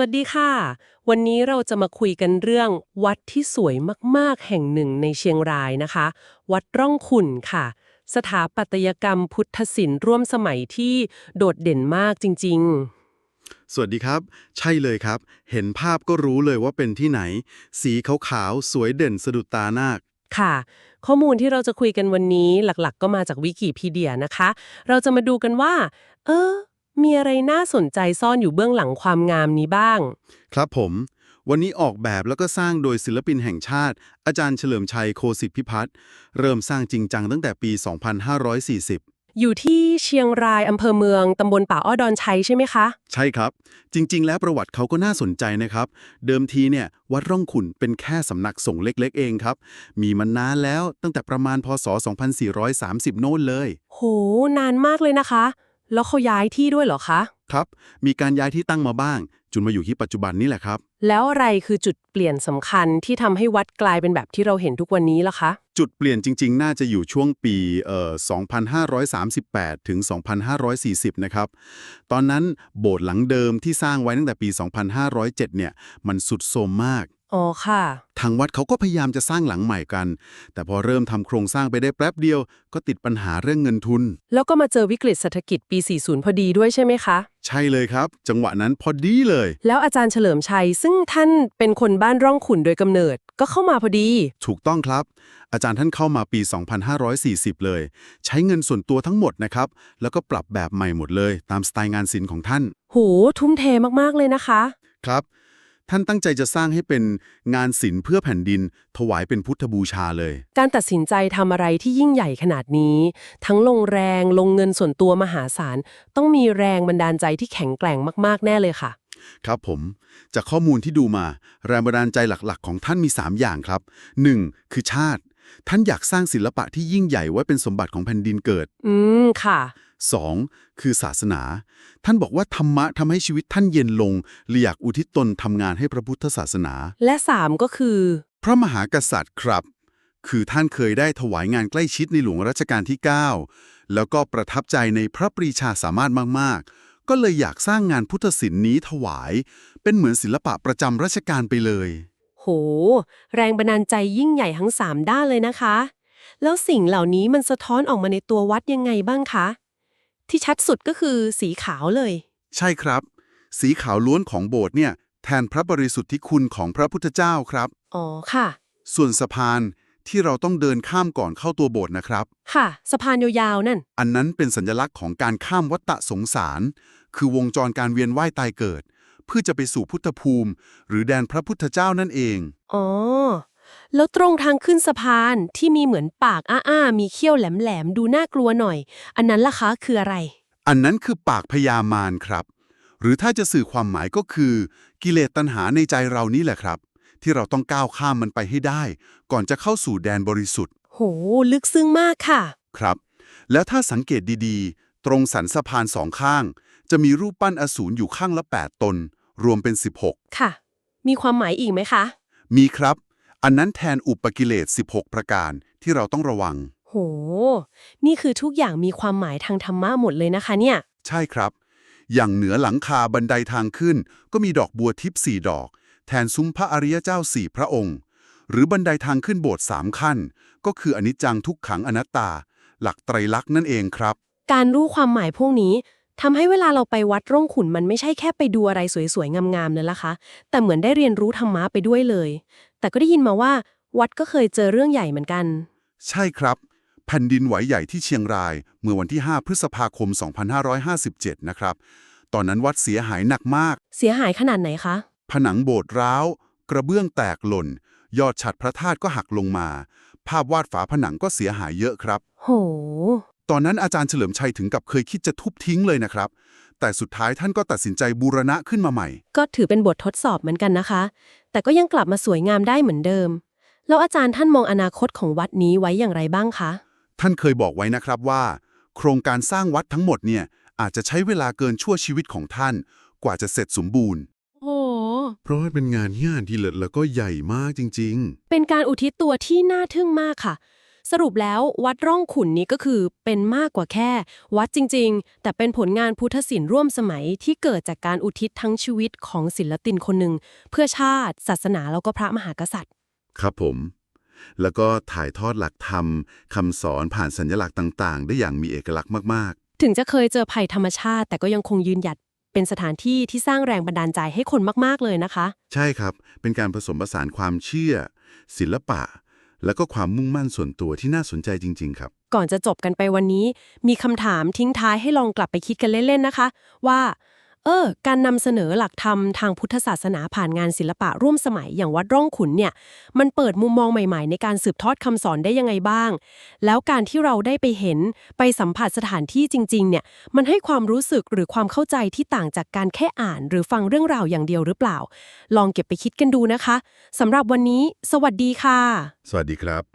วัสดีค่ะ วันนี้เราจะมาคุยกันเรื่องวัดที่สวยมาก ๆ แห่งหนึ่งในเชียงรายนะคะ วัดร่องขุ่นค่ะ สถาปัตยกรรมพุทธศิลป์ร่วมสมัยที่โดดเด่นมากจริงสวัสดีครับ ใช่เลยครับ เห็นภาพก็รู้เลยว่าเป็นที่ไหน สีขาวๆ สวยเด่นสะดุดตานาคๆค่ะ ข้อมูลที่เราจะคุยกันวันนี้หลักๆ ก็มาจากวิกิพีเดียนะคะ เราจะมาดูกันว่า เออ มีอะไรน่าสนใจซ่อนอยู่เบื้องหลังความงามนี้บ้าง ครับผม วันนี้ออกแบบแล้วก็สร้างโดยศิลปินแห่งชาติ อาจารย์เฉลิมชัยโคสิทธิพิพัฒน์เริ่มสร้างจริงจังตั้งแต่ปี 2540อยู่ที่เชียงรายอำเภอเมืองตำบลป่าอ้อดอนชัยใช่ไหมคะ ใช่ครับ จริง ๆ แล้วประวัติเขาก็น่าสนใจนะครับ เดิมทีเนี่ยวัดร่องขุนเป็นแค่สำนักสงฆ์เล็ก ๆ เองครับ มีมานานแล้วตั้งแต่ประมาณพศ 2430 โน่นเลย โห นานมากเลยนะคะ แล้วเขาย้ายที่ด้วยเหรอคะ ครับ มีการย้ายที่ตั้งมาบ้าง จนมาอยู่ที่ปัจจุบันนี่แหละครับ แล้วอะไรคือจุดเปลี่ยนสำคัญที่ทำให้วัดกลายเป็นแบบที่เราเห็นทุกวันนี้ล่ะคะ จุดเปลี่ยนจริง ๆ น่าจะอยู่ช่วงปีเอ่อ2538 ถึง 2540 นะครับ ตอนนั้นโบสถ์หลังเดิมที่สร้างไว้ตั้งแต่ปี 2507 เนี่ย มันสุดโทรมมาก อ๋อค่ะ ทางวัดเขาก็พยายามจะสร้างหลังใหม่กัน แต่พอเริ่มทำโครงสร้างไปได้แป๊บเดียว ก็ติดปัญหาเรื่องเงินทุน แล้วก็มาเจอวิกฤตเศรษฐกิจปี 40 พอดีด้วยใช่ไหมคะ ใช่เลยครับ จังหวะนั้นพอดีเลย แล้วอาจารย์เฉลิมชัย ซึ่งท่านเป็นคนบ้านร่องขุนโดยกำเนิด ก็เข้ามาพอดี ถูกต้องครับ อาจารย์ท่านเข้ามาปี 2540 เลย ใช้เงินส่วนตัวทั้งหมดนะครับ แล้วก็ปรับแบบใหม่หมดเลย ตามสไตล์งานศิลป์ของท่าน โห ทุ่มเทมากๆเลยนะคะ ครับ ท่านตั้งใจจะสร้างให้เป็นงานศิลป์เพื่อแผ่นดิน ถวายเป็นพุทธบูชาเลย การตัดสินใจทำอะไรที่ยิ่งใหญ่ขนาดนี้ ทั้งลงแรงลงเงินส่วนตัวมหาศาล ต้องมีแรงบันดาลใจที่แข็งแกร่งมากๆ แน่เลยค่ะ ครับผม จากข้อมูลที่ดูมา แรงบันดาลใจหลักๆ ของท่านมี 3 อย่างครับ 1. คือชาติ ท่านอยากสร้างศิลปะที่ยิ่งใหญ่ไว้เป็นสมบัติของแผ่นดินเกิด อืมค่ะ 2. คือศาสนา ท่านบอกว่าธรรมะทำให้ชีวิตท่านเย็นลงเลยอยากอุทิศตนทำงานให้พระพุทธศาสนา และสามก็คือ พระมหากษัตริย์ครับ คือท่านเคยได้ถวายงานใกล้ชิดในหลวงรัชกาลที่ 9 แล้วก็ประทับใจในพระปรีชาสามารถมาก ๆ ก็เลยอยากสร้างงานพุทธศิลป์นี้ถวาย เป็นเหมือนศิลปะประจำรัชกาลไปเลย โห แรงบันดาลใจยิ่งใหญ่ทั้งสามด้านเลยนะคะ แล้วสิ่งเหล่านี้มันสะท้อนออกมาในตัววัดยังไงบ้างคะ ที่ชัดสุดก็คือสีขาวเลย ใช่ครับ สีขาวล้วนของโบสถ์เนี่ย แทนพระบริสุทธิคุณของพระพุทธเจ้าครับ อ๋อค่ะ ส่วนสะพานที่เราต้องเดินข้ามก่อนเข้าตัวโบสถ์นะครับ ค่ะ สะพานยาวๆนั่น อันนั้นเป็นสัญลักษณ์ของการข้ามวัฏสงสาร คือวงจรการเวียนว่ายตายเกิด เพื่อจะไปสู่พุทธภูมิ หรือแดนพระพุทธเจ้านั่นเอง อ๋อ แล้วตรงทางขึ้นสะพานที่มีเหมือนปากอ้าๆมีเขี้ยวแหลมๆดูน่ากลัวหน่อย อันนั้นล่ะคะคืออะไร อันนั้นคือปากพญามารครับ หรือถ้าจะสื่อความหมายก็คือ กิเลสตัณหาในใจเรานี่แหละครับ ที่เราต้องก้าวข้ามมันไปให้ได้ ก่อนจะเข้าสู่แดนบริสุทธิ์ โห ลึกซึ้งมากค่ะ ครับ แล้วถ้าสังเกตดีๆ ตรงสันสะพานสองข้าง จะมีรูปปั้นอสูรอยู่ข้างละ 8 ตน รวมเป็นค่ะ มีความหมายอีกไหมคะ16มีครับ อันนั้นแทนอุปกิเลส 16 ประการที่เราต้องระวัง โห นี่คือทุกอย่างมีความหมายทางธรรมะหมดเลยนะคะเนี่ย ใช่ครับ อย่างเหนือหลังคาบันไดทางขึ้น ก็มีดอกบัวทิพย์สี่ดอก แทนซุ้มพระอริยเจ้าสี่พระองค์ หรือบันไดทางขึ้นโบสถ์สามขั้น ก็คืออนิจจังทุกขังอนัตตา หลักไตรลักษณ์นั่นเองครับ การรู้ความหมายพวกนี้ ทำให้เวลาเราไปวัดร่องขุนมันไม่ใช่แค่ไปดูอะไรสวยๆ งามๆนั่นละคะ แต่เหมือนได้เรียนรู้ธรรมะไปด้วยเลย แต่ก็ได้ยินมาว่า วัดก็เคยเจอเรื่องใหญ่เหมือนกัน ใช่ครับ แผ่นดินไหวใหญ่ที่เชียงราย เมื่อวันที่ 5 พฤษภาคม 2557 นะครับ ตอนนั้นวัดเสียหายหนักมาก เสียหายขนาดไหนคะ ผนังโบสถ์ร้าว กระเบื้องแตกหล่น ยอดฉัดพระธาตุก็หักลงมา ภาพวาดฝาผนังก็เสียหายเยอะครับ โห ตอนนั้นอาจารย์เฉลิมชัยถึงกับเคยคิดจะทุบทิ้งเลยนะครับ แต่สุดท้ายท่านก็ตัดสินใจบูรณะขึ้นมาใหม่ ก็ถือเป็นบททดสอบเหมือนกันนะคะ แต่ก็ยังกลับมาสวยงามได้เหมือนเดิม แล้วอาจารย์ท่านมองอนาคตของวัดนี้ไว้อย่างไรบ้างคะ ท่านเคยบอกไว้นะครับว่า โครงการสร้างวัดทั้งหมดเนี่ยอาจจะใช้เวลาเกินชั่วชีวิตของท่าน กว่าจะเสร็จสมบูรณ์โหเพราะว่าเป็นงานที่งานที่เลิศแล้วก็ใหญ่มากจริงเป็นการอุทิศตัวที่น่าทึ่งมากค่ะ สรุปแล้ววัดร่องขุนนี้ก็คือเป็นมากกว่าแค่ วัดจริง ๆ แต่เป็นผลงานพุทธศิลป์ร่วมสมัยที่เกิดจากการอุทิศทั้งชีวิตของศิลปินคนหนึ่ง เพื่อชาติ ศาสนาแล้วก็พระมหากษัตริย์ ครับผม แล้วก็ถ่ายทอดหลักธรรมคำสอนผ่านสัญลักษณ์ต่างๆ ได้อย่างมีเอกลักษณ์มากถึงจะเคยเจอภัยธรรมชาติ แต่ก็ยังคงยืนหยัดเป็นสถานที่ที่สร้างแรงบันดาลใจให้คนมากๆเลยนะคะๆใช่ครับ เป็นการผสมผสานความเชื่อ ศิลปะ แล้วก็ความมุ่งมั่นส่วนตัวที่น่าสนใจจริง ๆ ครับ ก่อนจะจบกันไปวันนี้ มีคำถามทิ้งท้ายให้ลองกลับไปคิดกันเล่น ๆ นะคะ ว่า เออ การนำเสนอหลักธรรมทางพุทธศาสนาผ่านงานศิลปะร่วมสมัยอย่างวัดร่องขุนเนี่ย มันเปิดมุมมองใหม่ๆ ในการสืบทอดคำสอนได้ยังไงบ้าง แล้วการที่เราได้ไปเห็นไปสัมผัสสถานที่จริง ๆ เนี่ย มันให้ความรู้สึกหรือความเข้าใจที่ต่างจากการแค่อ่าน หรือฟังเรื่องราวอย่างเดียวหรือเปล่า ลองเก็บไปคิดกันดูนะคะสำหรับวันนี้ สวัสดีค่ะ สวัสดีครับ